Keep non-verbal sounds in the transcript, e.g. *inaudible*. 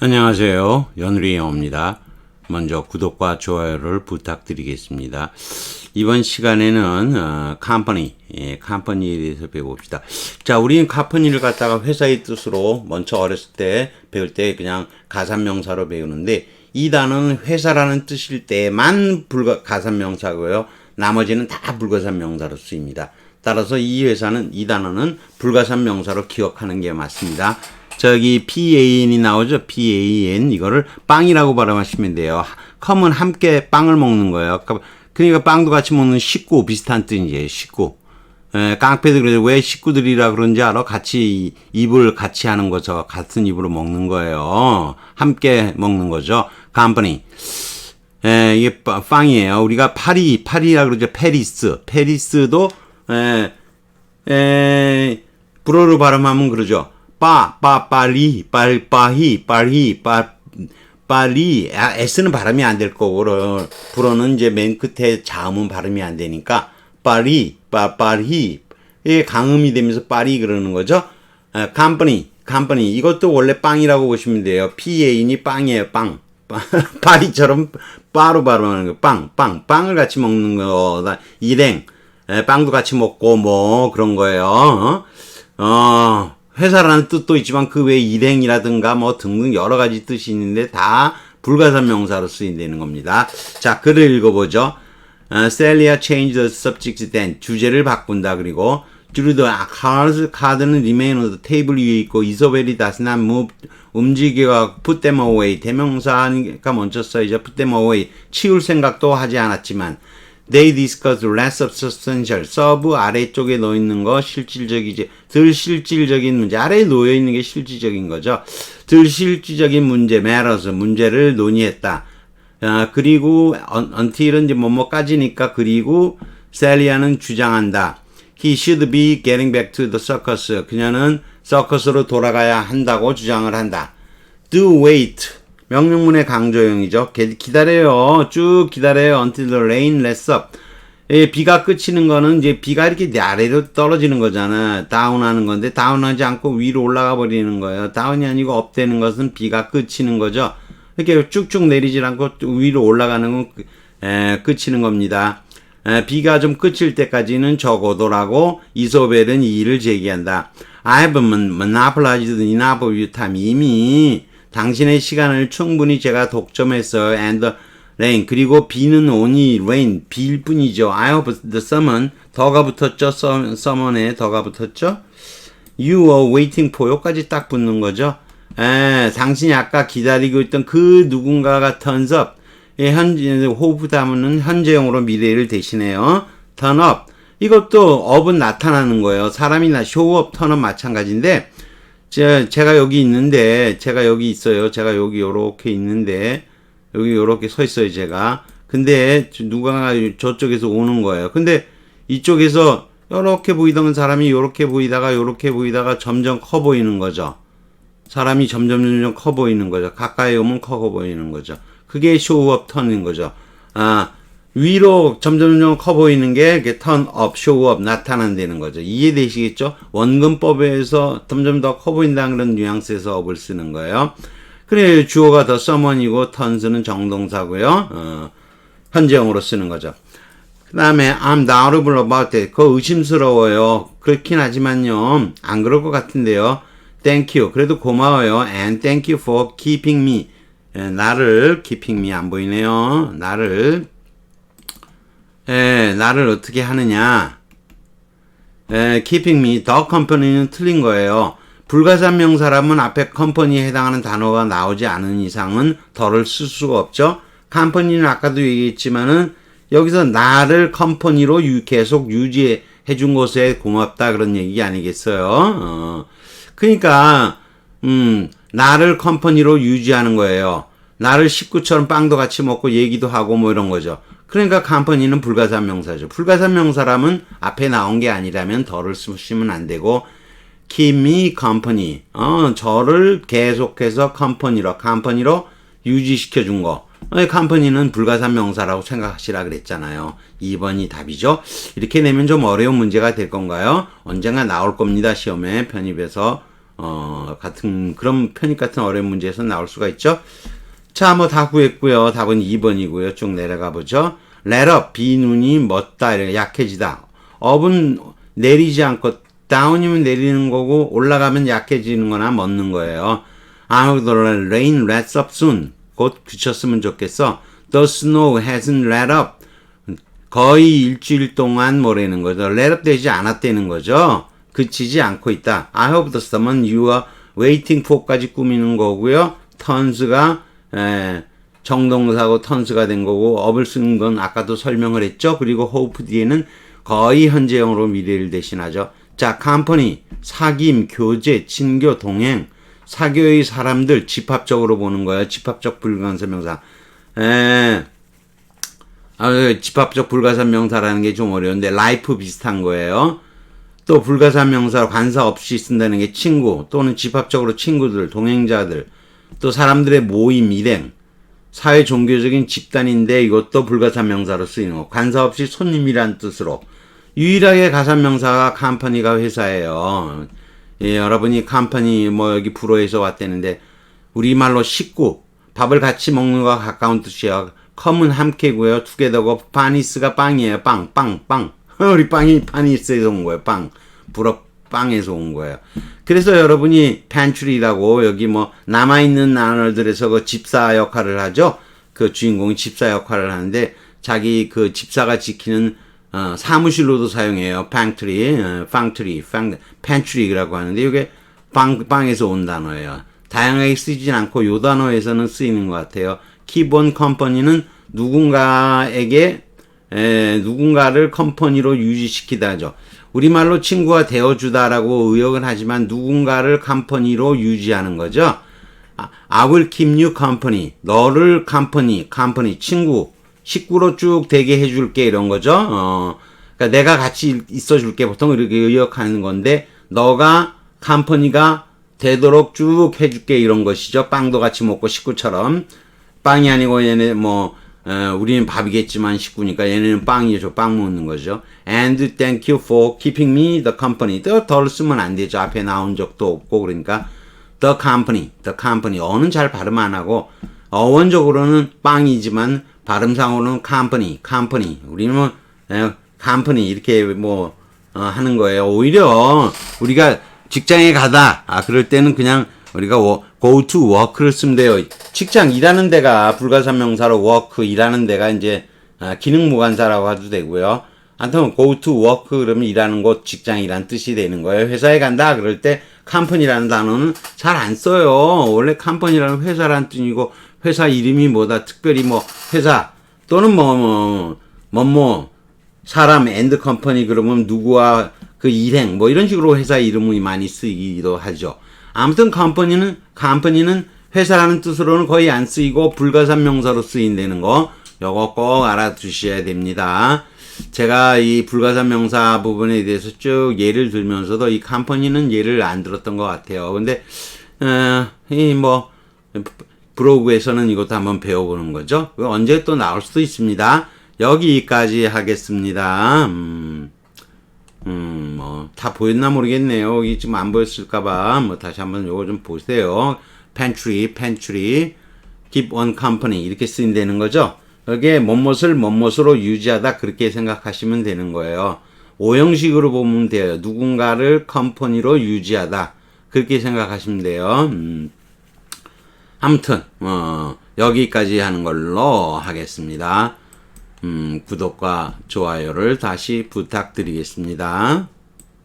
안녕하세요. 연우리 영입니다. 먼저 구독과 좋아요를 부탁드리겠습니다. 이번 시간에는 어, 컴퍼니, 예, 컴퍼니에 대해서 배워봅시다. 자, 우리는 컴퍼니를 갖다가 회사의 뜻으로 먼저 어렸을 때 배울 때 그냥 가산명사로 배우는데 이 단어는 회사라는 뜻일 때만 불가 가산명사고요. 나머지는 다 불가산명사로 쓰입니다. 따라서 이 회사는 이 단어는 불가산명사로 기억하는 게 맞습니다. 저기 PAN이 나오죠. PAN 이거를 빵이라고 발음하시면 돼요. 컴은 함께 빵을 먹는 거예요. 그러니까 빵도 같이 먹는 식구 비슷한 뜻이에요. 식구. 에, 깡패도 그래서 왜 식구들이라 그런지 알아? 같이 입을 같이 하는 거죠. 같은 입으로 먹는 거예요. 함께 먹는 거죠. 컴퍼니. 에, 이게 빵이에요. 우리가 파리, 파리라 그러죠. 페리스. 페리스도 에, 에, 불어로 발음하면 그러죠. 빠, 빠, 빨리, 빨, 빠히, 빨히, 빠, 빨리, 아, S는 발음이 안 될 거고, 불어는 이제 맨 끝에 자음은 발음이 안 되니까, 빨리, 빠, 빨히, 이게 강음이 되면서 빨리 그러는 거죠. 아, 컴퍼니, 컴퍼니. 이것도 원래 빵이라고 보시면 돼요. PA니 빵이에요, 빵. 파리처럼 *laughs* 빠로 발음하는 거, 빵, 빵. 빵을 같이 먹는 거다. 일행. 에, 빵도 같이 먹고, 뭐, 그런 거예요. 어? 어. 회사라는 뜻도 있지만 그 외에 일행이라든가 뭐 등등 여러 가지 뜻이 있는데 다 불가산 명사로 쓰인다는 겁니다. 자, 글을 읽어보죠. 어, Celia changed the subject then. 주제를 바꾼다. 그리고 the cards, 카드는 remain on the table 위에 있고 이소벨이 does not move. 움직여가 put them away. 대명사가 먼저 써야죠. put them away. 치울 생각도 하지 않았지만 They discuss less substantial. 서브 아래쪽에 놓여 있는 거 실질적이지. 덜 실질적인 문제. 아래에 놓여 있는 게 실질적인 거죠. 덜 실질적인 문제, matters. 문제를 논의했다. 아, 그리고 until은 이제 뭐뭐까지니까 그리고 셀리아는 주장한다. He should be getting back to the circus. 그녀는 서커스로 돌아가야 한다고 주장을 한다. Do wait. 명령문의 강조형이죠. 기다려요. 쭉 기다려요. until the rain lets up. 예, 비가 그치는 거는 이제 비가 이렇게 아래로 떨어지는 거잖아. 다운하는 건데 다운하지 않고 위로 올라가 버리는 거예요. 다운이 아니고 업되는 것은 비가 그치는 거죠. 이렇게 쭉쭉 내리질 않고 위로 올라가는 건 에, 끝이는 겁니다. 에, 비가 좀 그칠 때까지는 적어도라고 이소벨은 이 일을 제기한다. I have monopolized enough of your time. 이미 당신의 시간을 충분히 제가 독점했어요. And the rain. 그리고 비는 only rain. 비일 뿐이죠. I hope the summer. 더가 붙었죠. summer에 더가 붙었죠. You were waiting for. 여기까지 딱 붙는 거죠. 에, 당신이 아까 기다리고 있던 그 누군가가 turns up. 예, 현재, 호흡 다음은 현재형으로 미래를 대신해요. turn up. 이것도 up은 나타나는 거예요. 사람이 나, show up, turn up 마찬가지인데, 제, 제가 여기 있는데, 제가 여기 있어요. 제가 여기 요렇게 있는데, 여기 요렇게 서 있어요, 제가. 근데 누가 저쪽에서 오는 거예요. 근데 이쪽에서 요렇게 보이던 사람이 요렇게 보이다가 요렇게 보이다가 점점 커 보이는 거죠. 사람이 점점 점점 커 보이는 거죠. 가까이 오면 커 보이는 거죠. 그게 쇼업 턴인 거죠. 아, 위로 점점 점점 커 보이는 게 턴업, 쇼업 나타난다는 거죠. 이해되시겠죠? 원근법에서 점점 더 커 보인다는 그런 뉘앙스에서 업을 쓰는 거예요. 그래 주어가 더 서먼이고 턴스는 정동사고요. 어, 현재형으로 쓰는 거죠. 그 다음에 I'm doubtful about it. 그거 의심스러워요. 그렇긴 하지만요. 안 그럴 것 같은데요. Thank you. 그래도 고마워요. And thank you for keeping me. 예, 나를 keeping me 안 보이네요. 나를 예, 나를 어떻게 하느냐? 예, keeping me, the company는 틀린 거예요. 불가산 명사라면 앞에 컴퍼니에 해당하는 단어가 나오지 않은 이상은 더를 쓸 수가 없죠. 컴퍼니는 아까도 얘기했지만은 여기서 나를 컴퍼니로 유, 계속 유지해 준 것에 고맙다 그런 얘기 아니겠어요? 어. 그러니까 음, 나를 컴퍼니로 유지하는 거예요. 나를 식구처럼 빵도 같이 먹고 얘기도 하고 뭐 이런 거죠. 그러니까 컴퍼니는 불가산 명사죠. 불가산 명사라면 앞에 나온 게 아니라면 더를 쓰시면 안 되고 me company. 어, 저를 계속해서 컴퍼니로 컴퍼니로 유지시켜 준 거. 어, 컴퍼니는 불가산 명사라고 생각하시라 그랬잖아요. 2번이 답이죠. 이렇게 내면 좀 어려운 문제가 될 건가요? 언젠가 나올 겁니다. 시험에 편입해서 어, 같은 그런 편익 같은 어려운 문제에서 나올 수가 있죠. 자, 뭐 다 구했고요. 답은 2번이고요. 쭉 내려가 보죠. 레럽 비눈이 이렇게 약해지다. 업은 내리지 않고 다운이면 내리는 거고 올라가면 약해지는 거나 멎는 거예요. 아무도 rain lets up soon. 곧 그쳤으면 좋겠어. The snow hasn't let up. 거의 일주일 동안 뭐라는 거죠. let up 되지 않았다는 거죠. 그치지 않고 있다. I hope the someone you are waiting for까지 꾸미는 거고요. turns가 에, 정동사고 턴스가 된 거고 업을 쓰는 건 아까도 설명을 했죠. 그리고 hope 뒤에는 거의 현재형으로 미래를 대신하죠. 자, company, 사귐, 교제, 친교, 동행, 사교의 사람들 집합적으로 보는 거예요. 집합적 불가능성 명사. 에, 아, 그 집합적 불가산 명사라는 게 좀 어려운데 라이프 비슷한 거예요. 또 불가산 명사 관사 없이 쓴다는 게 친구 또는 집합적으로 친구들, 동행자들, 또 사람들의 모임, 일행, 사회 종교적인 집단인데 이것도 불가산 명사로 쓰이는 거. 관사 없이 손님이란 뜻으로 유일하게 가산 명사가 컴퍼니가 회사예요. 예, 여러분이 컴퍼니 뭐 여기 불어에서 왔다는데 우리말로 식구 밥을 같이 먹는 거와 가까운 뜻이에요. 컴은 함께고요. 투게더고 파니스가 빵이에요. 빵, 빵, 빵. *laughs* 우리 빵이 파니스에서 온 거예요. 빵. 불어 빵에서 온 거예요. 그래서 여러분이 팬츄리라고 여기 뭐 남아있는 나날들에서 그 집사 역할을 하죠. 그 주인공이 집사 역할을 하는데 자기 그 집사가 지키는 어, 사무실로도 사용해요. 팡트리, 어, 팡트리, 팡, 팬츄리라고 하는데 이게 빵, 빵에서 온 단어예요. 다양하게 쓰이진 않고 요 단어에서는 쓰이는 것 같아요. 키본 컴퍼니는 누군가에게 에, 누군가를 컴퍼니로 유지시키다죠. 우리말로 친구가 되어주다라고 의역은 하지만 누군가를 컴퍼니로 유지하는 거죠. 아, I you company. 너를 컴퍼니, 컴퍼니, 친구, 식구로 쭉 되게 해줄게 이런 거죠. 어, 그러니까 내가 같이 있어줄게 보통 이렇게 의역하는 건데 너가 컴퍼니가 되도록 쭉 해줄게 이런 것이죠. 빵도 같이 먹고 식구처럼 빵이 아니고 얘네 뭐 어, 우리는 밥이겠지만 식구니까 얘네는 빵이죠. 빵 먹는 거죠. And thank you for keeping me the company. 더덜 쓰면 안 되죠. 앞에 나온 적도 없고 그러니까 the company, the company. 어는 잘 발음 안 하고 어원적으로는 빵이지만 발음상으로는 company, company. 우리는 뭐 에, company 이렇게 뭐 어, 하는 거예요. 오히려 우리가 직장에 가다 아 그럴 때는 그냥 우리가 워- go to work를 쓰면 돼요. 직장 일하는 데가 불가산 명사로 work 일하는 데가 이제 아, 기능 무관사라고 해도 되고요. 아무튼 go to work 그러면 일하는 곳 직장이란 뜻이 되는 거예요. 회사에 간다 그럴 때 company라는 단어는 잘 안 써요. 원래 company라는 회사란 뜻이고 회사 이름이 뭐다 특별히 뭐 회사 또는 뭐뭐 뭐 뭐 사람 앤드 컴퍼니 그러면 누구와 그 일행 뭐 이런 식으로 회사 이름이 많이 쓰이기도 하죠. 아무튼 컴퍼니는 컴퍼니는 회사라는 뜻으로는 거의 안 쓰이고 불가산 명사로 쓰인다는 거 요거 꼭 알아두셔야 됩니다. 제가 이 불가산 명사 부분에 대해서 쭉 예를 들면서도 이 컴퍼니는 예를 안 들었던 것 같아요. 근데 어, 이뭐 브로그에서는 이것도 한번 배워보는 거죠. 언제 또 나올 수도 있습니다. 여기까지 하겠습니다. 음, 음, 뭐, 다 보였나 모르겠네요. 여기 지금 안 보였을까봐, 뭐, 다시 한번 요거 좀 보세요. pantry, pantry, keep on company. 이렇게 쓰인다는 거죠. 여기에 뭐뭇을 뭐뭇으로 유지하다, 그렇게 생각하시면 되는 거예요. 오형식으로 보면 돼요. 누군가를 컴퍼니로 유지하다. 그렇게 생각하시면 돼요. 음. 아무튼 어, 여기까지 하는 걸로 하겠습니다. 음, 구독과 좋아요를 다시 부탁드리겠습니다.